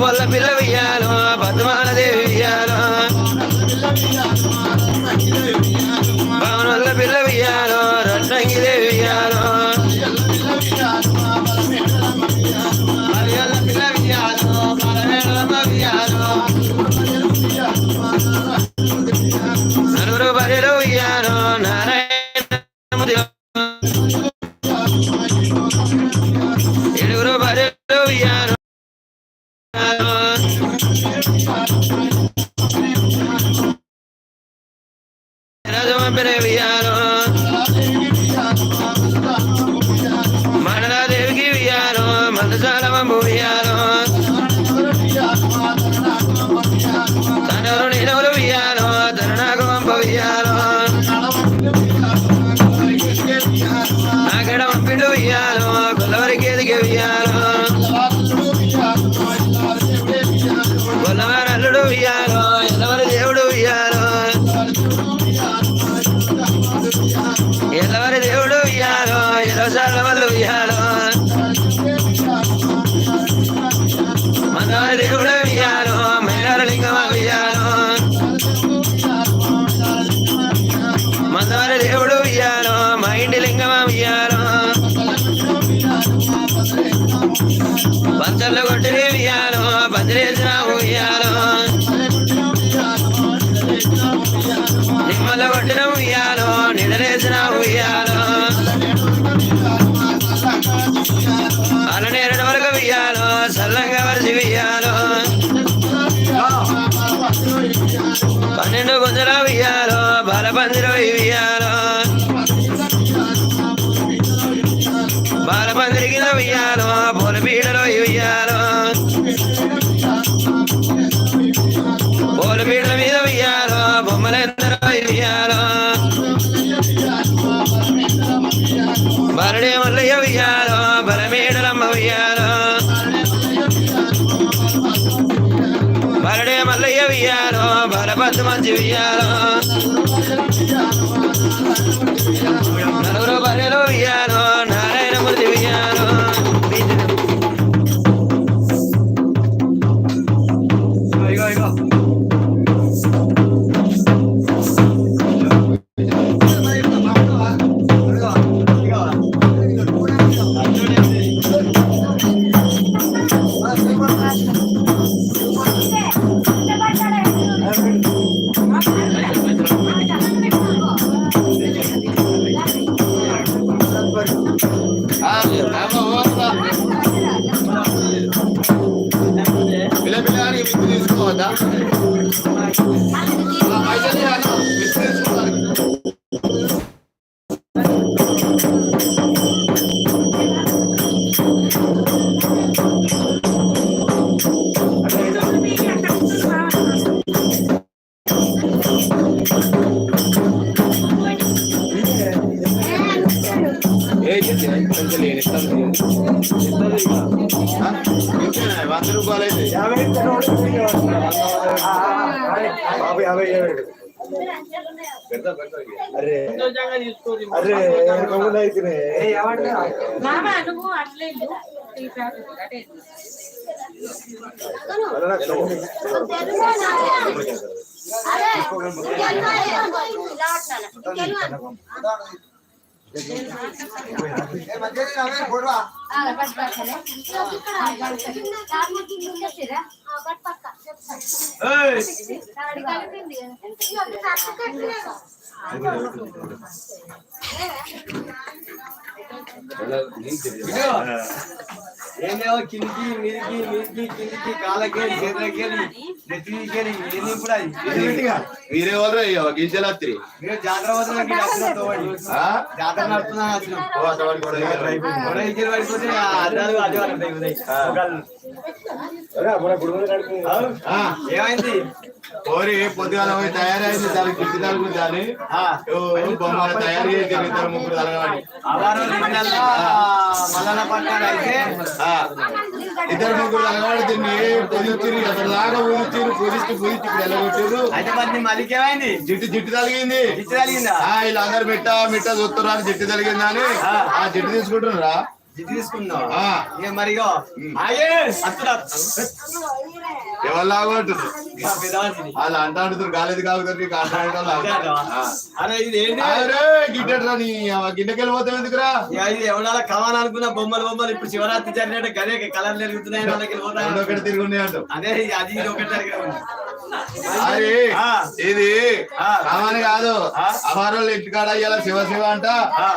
పొల్ల పిల్ల వెయ్యాలో పద్మాల గొల్లవారి ఎల్లవరి దేవుడు ఉయ్యాలో ఎల్లవరి దేవుడు ఉయ్యాలో ఎలవసాల వల్ల ఉయ్యాలో మనవారి దేవుడు ఉయ్యాలో మైలార లింగమ ఉయ్యాలో మందవారి దేవుడు ఉయ్యాలో మా ఇంటి లింగమ ఉయ్యాలో పంచర్లు కొట్టి ఉయ్యాలో బాలపందిలో ఉయ్యాలో బాలపందిరి పూల పీడలో ఉయ్యాలో పూల పీడల మీద ఉయ్యాలో బొమ్మలందరూ ఉయ్యాలో బరడే మల్లయ్య ఉయ్యాలో బలమేడలమ్మ ఉయ్యాలో బరడే మల్లయ్య ఉయ్యాలో బలపద్దు మంచి ఉయ్యాలో నలుగురు బర్రెలు ఉయ్యాలో నారాయణమూర్తి ఉయ్యాలో ఇగో పిల్లపిల్లగానికి విత్తు తీసుకోవద్దా పెడతా పెడతా ఇక. అరే అరే నువ్వు అట్లే ఇల్లు. ఈ ప్యాకెట్ అటే ఇల్లు. ఏమేమో కిందికి మీదికి మీదికి కిందికి కాళ్ళకి చేతులకి మీరే వాళ్ళు గింజలాత్రి మీరు జాతర ఏమైంది ఓరి పొద్దుగాల పోయి తయారైంది దానికి గిట్టి తలుపు దాన్ని తయారు చేసి ఇద్దరు ముగ్గురు తలగాడి మల్లన్న పట్టాలు అయితే ఇద్దరు ముగ్గురు దీన్ని పొదిచ్చిరు అసలు దాకా ఊదిచ్చిరు పొదిచ్చి పొదిచ్చి ఇప్పుడు ఎల్లగొట్టిరు అయితే మరి నీ మళ్ళీకి ఏమైంది? జిట్టు జిట్టు తలిగింది జిట్టు తగిలిందా? ఆ వీళ్ళందరూ మిట్ట మిట్ట చూస్తున్నారు జిట్టు తలిగిందా అని. ఆ. జిట్టు తీసుకుంటున్నారా? జిట్టు తీసుకున్నావు ఆ. ఇక మరిగో ఆగే అత్తురా ఎవరు లాగొట్టు ఇంకా పెద్దవాడిని. వాళ్ళు అంట అంటున్నారు కాలేదు కాకుతారు గిట్టట్రా నీ గిన్నెకెళ్ళి పోతావు ఎందుకురా? ఎవడాల కావాలని అనుకున్న బొమ్మలు బొమ్మలు ఇప్పుడు శివరాత్రి జరిగినట్టు గదే కలర్ జరుగుతున్నాయి అంటావు. అదే అది ఇది ఒకటి ఇది. కామని కాదు. అమరులు ఇంటికాడ ఇవాళ శివ శివ అంట.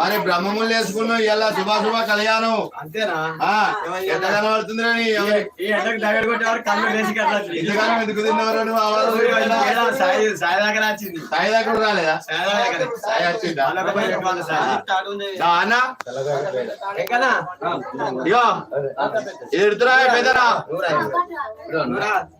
మరి బ్రహ్మములు వేసుకున్నావు ఇవాళ శుభ శుభ కళ్యాణం. అంతేనా? ఎంత కనబడుతుంది నీ ఈ ఎండకు దగ్గర కొట్టేవారు కళ్ళు వేసి కట్టలేదు ఇంతకాలం ఎందుకు తిన్నవరా నువ్వు? అమరులు సాయి సాయి దగ్గర వచ్చింది సాయి రాలేదా? సాయి వచ్చిందా? అన్న. ఇగో. ఎడుతురా పెద్దరా?